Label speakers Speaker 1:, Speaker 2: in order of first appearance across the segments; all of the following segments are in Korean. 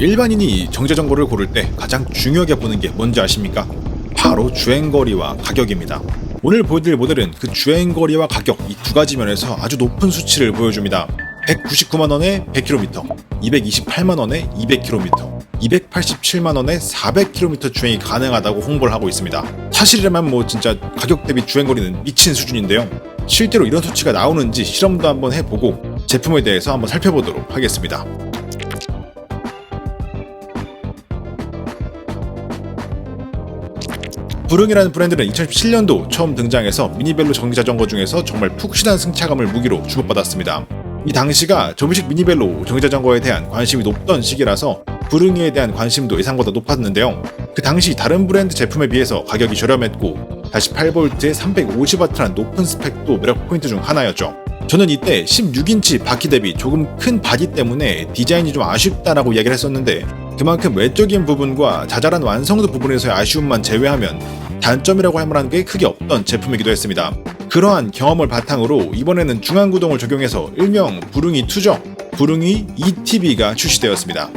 Speaker 1: 일반인이 정제정거를 고를 때 가장 중요하게 보는 게 뭔지 아십니까? 바로 주행거리와 가격입니다. 오늘 보여드릴 모델은 그 주행거리와 가격 이 두 가지 면에서 아주 높은 수치를 보여줍니다. 199만원에 100km, 228만원에 200km, 287만원에 400km 주행이 가능하다고 홍보를 하고 있습니다. 사실이라면 뭐 진짜 가격 대비 주행거리는 미친 수준인데요. 실제로 이런 수치가 나오는지 실험도 한번 해보고 제품에 대해서 한번 살펴보도록 하겠습니다. 부릉이라는 브랜드는 2017년도 처음 등장해서 미니벨로 전기자전거 중에서 정말 푹신한 승차감을 무기로 주목받았습니다. 이 당시가 조미식 미니벨로 전기자전거에 대한 관심이 높던 시기라서 부릉이에 대한 관심도 예상보다 높았는데요. 그 당시 다른 브랜드 제품에 비해서 가격이 저렴했고 48V에 350W라는 높은 스펙도 매력 포인트 중 하나였죠. 저는 이때 16인치 바퀴 대비 조금 큰 바디 때문에 디자인이 좀 아쉽다라고 이야기를 했었는데 그만큼 외적인 부분과 자잘한 완성도 부분에서의 아쉬움만 제외하면 단점이라고 할 만한 게 크게 없던 제품이기도 했습니다. 그러한 경험을 바탕으로 이번에는 중앙구동을 적용해서 일명 부릉이 2죠. 부릉이 ETB가 출시되었습니다.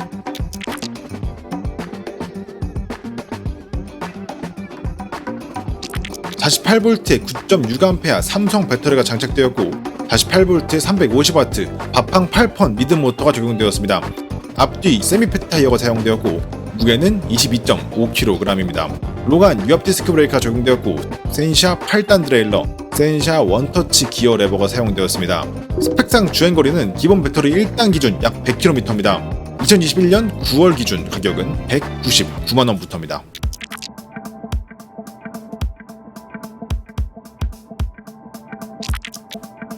Speaker 1: (48V에) 9.6A 삼성 배터리가 장착되었고 48V에 350W 바팡 8펀 미드 모터가 적용되었습니다. 앞뒤 세미페트 타이어가 사용되었고 무게는 22.5kg입니다. 로간 유압 디스크 브레이크가 적용되었고 센샤 8단 드레일러, 센샤 원터치 기어 레버가 사용되었습니다. 스펙상 주행거리는 기본 배터리 1단 기준 약 100km입니다. 2021년 9월 기준 가격은 199만원부터입니다.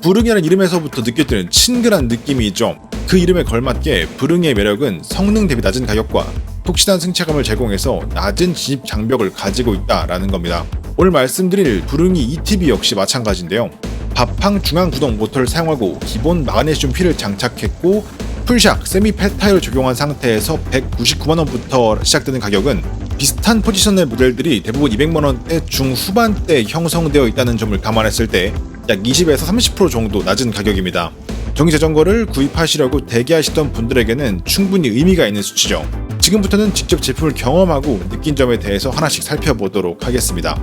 Speaker 1: 부릉이라는 이름에서부터 느껴지는 친근한 느낌이 있죠. 그 이름에 걸맞게 부릉의 매력은 성능 대비 낮은 가격과 푹신한 승차감을 제공해서 낮은 진입 장벽을 가지고 있다라는 겁니다. 오늘 말씀드릴 부릉이 ETB 역시 마찬가지인데요. 바팡 중앙 구동 모터를 사용하고 기본 마그네슘 휠을 장착했고 풀샥 세미 페타일을 적용한 상태에서 199만원부터 시작되는 가격은 비슷한 포지션의 모델들이 대부분 200만원대 중후반대 형성되어 있다는 점을 감안했을 때 약 20에서 30% 정도 낮은 가격입니다. 전기 자전거를 구입하시려고 대기하시던 분들에게는 충분히 의미가 있는 수치죠. 지금부터는 직접 제품을 경험하고 느낀 점에 대해서 하나씩 살펴보도록 하겠습니다.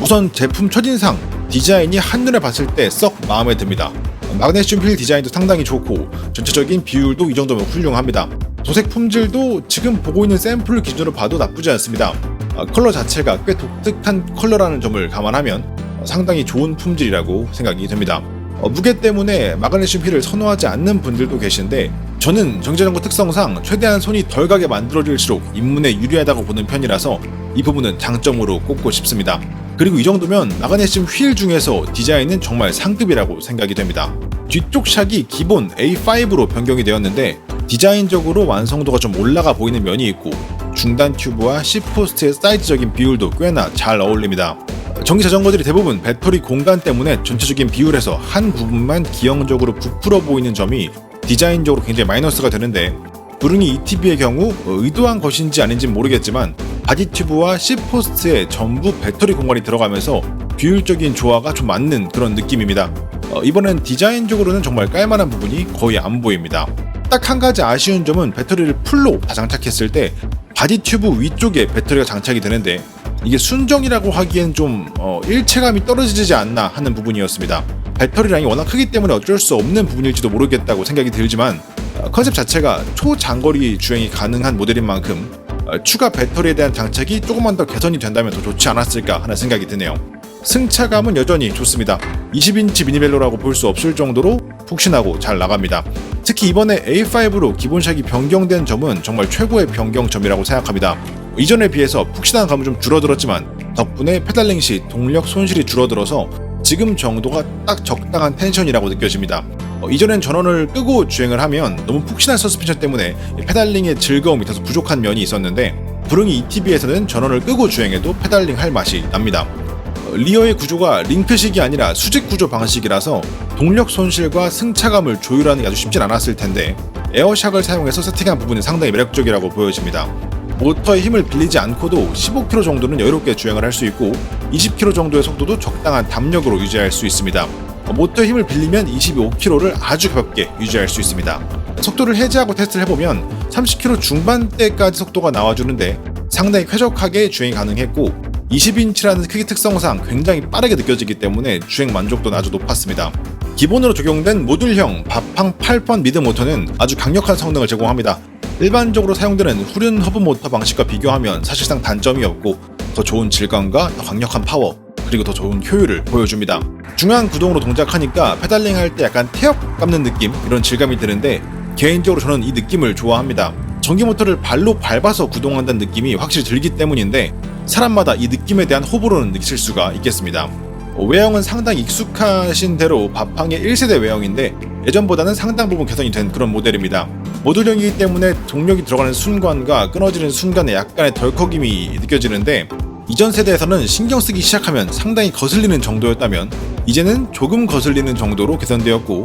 Speaker 1: 우선 제품 첫인상, 디자인이 한눈에 봤을 때 썩 마음에 듭니다. 마그네슘 휠 디자인도 상당히 좋고 전체적인 비율도 이 정도면 훌륭합니다. 도색 품질도 지금 보고 있는 샘플 기준으로 봐도 나쁘지 않습니다. 아, 컬러 자체가 꽤 독특한 컬러라는 점을 감안하면 상당히 좋은 품질이라고 생각이 됩니다. 어, 무게 때문에 마그네슘 휠을 선호하지 않는 분들도 계신데 저는 정제전구 특성상 최대한 손이 덜 가게 만들어질수록 입문에 유리하다고 보는 편이라서 이 부분은 장점으로 꼽고 싶습니다. 그리고 이 정도면 마그네슘 휠 중에서 디자인은 정말 상급이라고 생각이 됩니다. 뒤쪽 샥이 기본 A5로 변경이 되었는데 디자인적으로 완성도가 좀 올라가 보이는 면이 있고 중단 튜브와 C포스트의 사이즈적인 비율도 꽤나 잘 어울립니다. 전기 자전거들이 대부분 배터리 공간 때문에 전체적인 비율에서 한 부분만 기형적으로 부풀어 보이는 점이 디자인적으로 굉장히 마이너스가 되는데 부릉이 ETB의 경우 의도한 것인지 아닌지 모르겠지만 바디 튜브와 C포스트에 전부 배터리 공간이 들어가면서 비율적인 조화가 좀 맞는 그런 느낌입니다. 어, 이번엔 디자인적으로는 정말 깔만한 부분이 거의 안 보입니다. 딱 한 가지 아쉬운 점은 배터리를 풀로 다 장착했을 때 바디 튜브 위쪽에 배터리가 장착이 되는데 이게 순정이라고 하기엔 좀 어, 일체감이 떨어지지 않나 하는 부분이었습니다. 배터리량이 워낙 크기 때문에 어쩔 수 없는 부분일지도 모르겠다고 생각이 들지만 어, 컨셉 자체가 초장거리 주행이 가능한 모델인 만큼 어, 추가 배터리에 대한 장착이 조금만 더 개선이 된다면 더 좋지 않았을까 하는 생각이 드네요. 승차감은 여전히 좋습니다. 20인치 미니벨로라고 볼 수 없을 정도로 푹신하고 잘 나갑니다. 특히 이번에 A5로 기본샥이 변경된 점은 정말 최고의 변경점이라고 생각합니다. 이전에 비해서 푹신한 감은 좀 줄어들었지만 덕분에 페달링 시 동력 손실이 줄어들어서 지금 정도가 딱 적당한 텐션이라고 느껴집니다. 어, 이전엔 전원을 끄고 주행을 하면 너무 푹신한 서스펜션 때문에 페달링의 즐거움이 다소 부족한 면이 있었는데 부릉이 ETB에서는 전원을 끄고 주행해도 페달링 할 맛이 납니다. 어, 리어의 구조가 링크식이 아니라 수직 구조 방식이라서 동력 손실과 승차감을 조율하는 게 아주 쉽진 않았을 텐데 에어샥을 사용해서 세팅한 부분이 상당히 매력적이라고 보여집니다. 모터의 힘을 빌리지 않고도 15km 정도는 여유롭게 주행을 할 수 있고 20km 정도의 속도도 적당한 담력으로 유지할 수 있습니다. 모터의 힘을 빌리면 25km를 아주 가볍게 유지할 수 있습니다. 속도를 해제하고 테스트를 해보면 30km 중반대까지 속도가 나와주는데 상당히 쾌적하게 주행이 가능했고 20인치라는 크기 특성상 굉장히 빠르게 느껴지기 때문에 주행 만족도는 아주 높았습니다. 기본으로 적용된 모듈형 바팡 8번 미드 모터는 아주 강력한 성능을 제공합니다. 일반적으로 사용되는 후륜 허브 모터 방식과 비교하면 사실상 단점이 없고 더 좋은 질감과 더 강력한 파워 그리고 더 좋은 효율을 보여줍니다. 중앙 구동으로 동작하니까 페달링 할 때 약간 태엽 감는 느낌 이런 질감이 드는데 개인적으로 저는 이 느낌을 좋아합니다. 전기 모터를 발로 밟아서 구동한다는 느낌이 확실히 들기 때문인데 사람마다 이 느낌에 대한 호불호는 느낄 수가 있겠습니다. 어, 외형은 상당히 익숙하신 대로 바팡의 1세대 외형인데 예전보다는 상당 부분 개선이 된 그런 모델입니다. 모듈형이기 때문에 동력이 들어가는 순간과 끊어지는 순간에 약간의 덜컥임이 느껴지는데 이전 세대에서는 신경 쓰기 시작하면 상당히 거슬리는 정도였다면 이제는 조금 거슬리는 정도로 개선되었고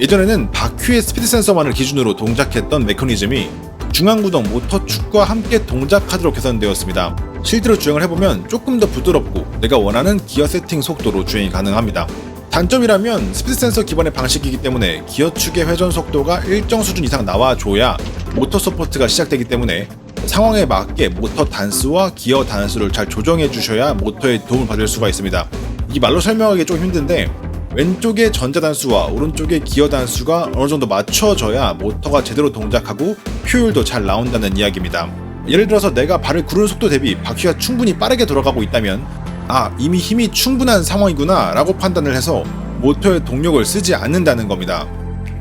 Speaker 1: 예전에는 바퀴의 스피드 센서만을 기준으로 동작했던 메커니즘이 중앙구동 모터 축과 함께 동작하도록 개선되었습니다. 실제로 주행을 해보면 조금 더 부드럽고 내가 원하는 기어 세팅 속도로 주행이 가능합니다. 단점이라면 스피드 센서 기반의 방식이기 때문에 기어 축의 회전 속도가 일정 수준 이상 나와줘야 모터 서포트가 시작되기 때문에 상황에 맞게 모터 단수와 기어 단수를 잘 조정해 주셔야 모터에 도움을 받을 수가 있습니다. 이 말로 설명하기 좀 힘든데 왼쪽의 전자 단수와 오른쪽의 기어 단수가 어느 정도 맞춰져야 모터가 제대로 동작하고 효율도 잘 나온다는 이야기입니다. 예를 들어서 내가 발을 구르는 속도 대비 바퀴가 충분히 빠르게 돌아가고 있다면 아 이미 힘이 충분한 상황이구나 라고 판단을 해서 모터의 동력을 쓰지 않는다는 겁니다.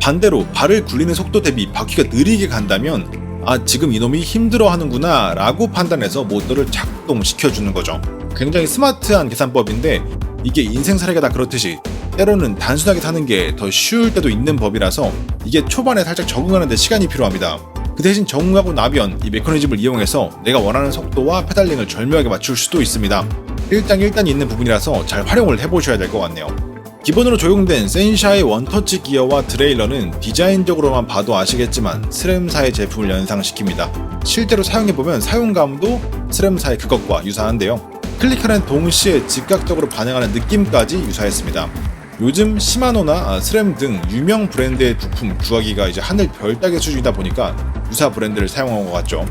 Speaker 1: 반대로 발을 굴리는 속도 대비 바퀴가 느리게 간다면 아 지금 이놈이 힘들어 하는구나 라고 판단해서 모터를 작동시켜주는 거죠. 굉장히 스마트한 계산법인데 이게 인생 사례가 다 그렇듯이 때로는 단순하게 사는 게 더 쉬울 때도 있는 법이라서 이게 초반에 살짝 적응하는 데 시간이 필요합니다. 그 대신 적응하고 나면 이 메커니즘을 이용해서 내가 원하는 속도와 페달링을 절묘하게 맞출 수도 있습니다. 일당일단이 있는 부분이라서 잘 활용을 해보셔야 될 것 같네요. 기본으로 적용된 센샤의 원터치 기어와 드레일러는 디자인적으로만 봐도 아시겠지만 스램사의 제품을 연상시킵니다. 실제로 사용해보면 사용감도 스램사의 그것과 유사한데요. 클릭하는 동시에 즉각적으로 반응하는 느낌까지 유사했습니다. 요즘 시마노나 아, 스램 등 유명 브랜드의 부품 구하기가 이제 하늘 별 따기 수준이다 보니까 유사 브랜드를 사용한 것 같죠.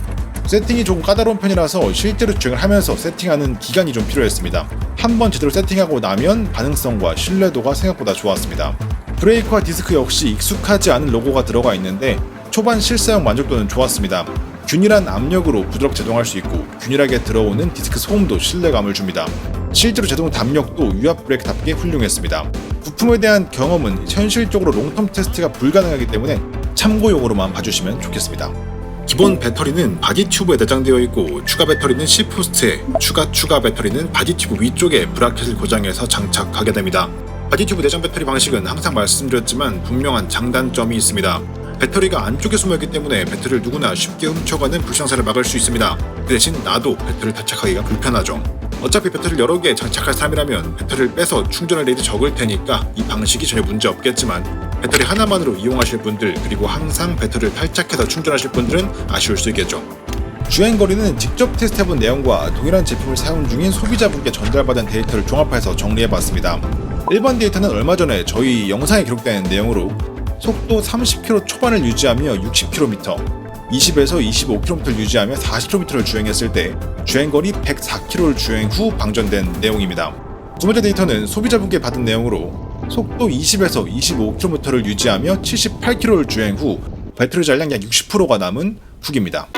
Speaker 1: 세팅이 조금 까다로운 편이라서 실제로 주행을 하면서 세팅하는 기간이 좀 필요했습니다. 한 번 제대로 세팅하고 나면 반응성과 신뢰도가 생각보다 좋았습니다. 브레이크와 디스크 역시 익숙하지 않은 로고가 들어가 있는데 초반 실사용 만족도는 좋았습니다. 균일한 압력으로 부드럽게 제동할 수 있고 균일하게 들어오는 디스크 소음도 신뢰감을 줍니다. 실제로 제동 담력도 유압 브레이크답게 훌륭했습니다. 부품에 대한 경험은 현실적으로 롱텀 테스트가 불가능하기 때문에 참고용으로만 봐주시면 좋겠습니다. 기본 배터리는 바디 튜브에 내장되어 있고 추가 배터리는 C 포스트에 추가 추가 배터리는 바디 튜브 위쪽에 브라켓을 고정해서 장착하게 됩니다. 바디 튜브 내장 배터리 방식은 항상 말씀드렸지만 분명한 장단점이 있습니다. 배터리가 안쪽에 숨어있기 때문에 배터리를 누구나 쉽게 훔쳐가는 불상사를 막을 수 있습니다. 그 대신 나도 배터리를 탈착하기가 불편하죠. 어차피 배터리를 여러 개 장착할 사람이라면 배터리를 빼서 충전할 일이 적을 테니까 이 방식이 전혀 문제 없겠지만 배터리 하나만으로 이용하실 분들 그리고 항상 배터리를 탈착해서 충전하실 분들은 아쉬울 수 있겠죠. 주행거리는 직접 테스트해본 내용과 동일한 제품을 사용 중인 소비자분께 전달받은 데이터를 종합해서 정리해봤습니다. 1번 데이터는 얼마 전에 저희 영상에 기록된 내용으로 속도 30km 초반을 유지하며 60km, 20에서 25km를 유지하며 40km를 주행했을 때 주행거리 104km를 주행 후 방전된 내용입니다. 두 번째 데이터는 소비자분께 받은 내용으로 속도 20에서 25km를 유지하며 78km를 주행 후 배터리 잔량 약 60%가 남은 후기입니다.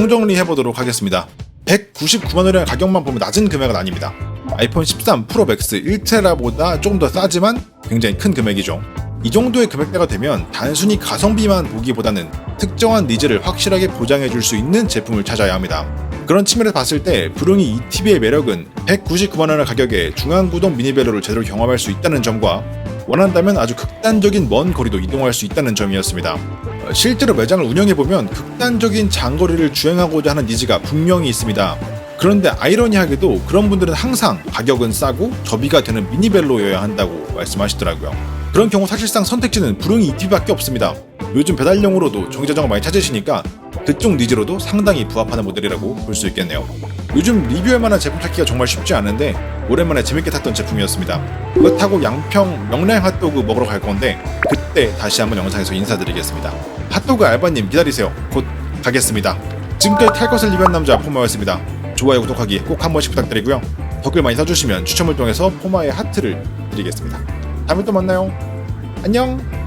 Speaker 1: 총정리 해 보도록 하겠습니다. 199만 원이라는 가격만 보면 낮은 금액은 아닙니다. 아이폰 13 프로 맥스 1테라보다 조금 더 싸지만 굉장히 큰 금액이죠. 이 정도의 금액대가 되면 단순히 가성비만 보기보다는 특정한 니즈를 확실하게 보장해 줄 수 있는 제품을 찾아야 합니다. 그런 측면에서 봤을 때 부릉이 ETB의 매력은 199만 원의 가격에 중앙구동 미니벨로를 제대로 경험할 수 있다는 점과 원한다면 아주 극단적인 먼 거리도 이동할 수 있다는 점이었습니다. 어, 실제로 매장을 운영해 보면 극단적인 장거리를 주행하고자 하는 니즈가 분명히 있습니다. 그런데 아이러니하게도 그런 분들은 항상 가격은 싸고 저비가 되는 미니벨로여야 한다고 말씀하시더라고요. 그런 경우 사실상 선택지는 부릉이 ETB밖에 없습니다. 요즘 배달용으로도 정기 자전거 많이 찾으시니까 그쪽 니즈로도 상당히 부합하는 모델이라고 볼 수 있겠네요. 요즘 리뷰할 만한 제품 찾기가 정말 쉽지 않은데 오랜만에 재밌게 탔던 제품이었습니다. 그렇다고 양평 명랑 핫도그 먹으러 갈 건데 그때 다시 한번 영상에서 인사드리겠습니다. 핫도그 알바님 기다리세요. 곧 가겠습니다. 지금까지 탈 것을 리뷰한 남자 포마였습니다. 좋아요 구독하기 꼭 한 번씩 부탁드리고요. 댓글 많이 써주시면 추첨을 통해서 포마의 하트를 드리겠습니다. 다음에 또 만나요. 안녕.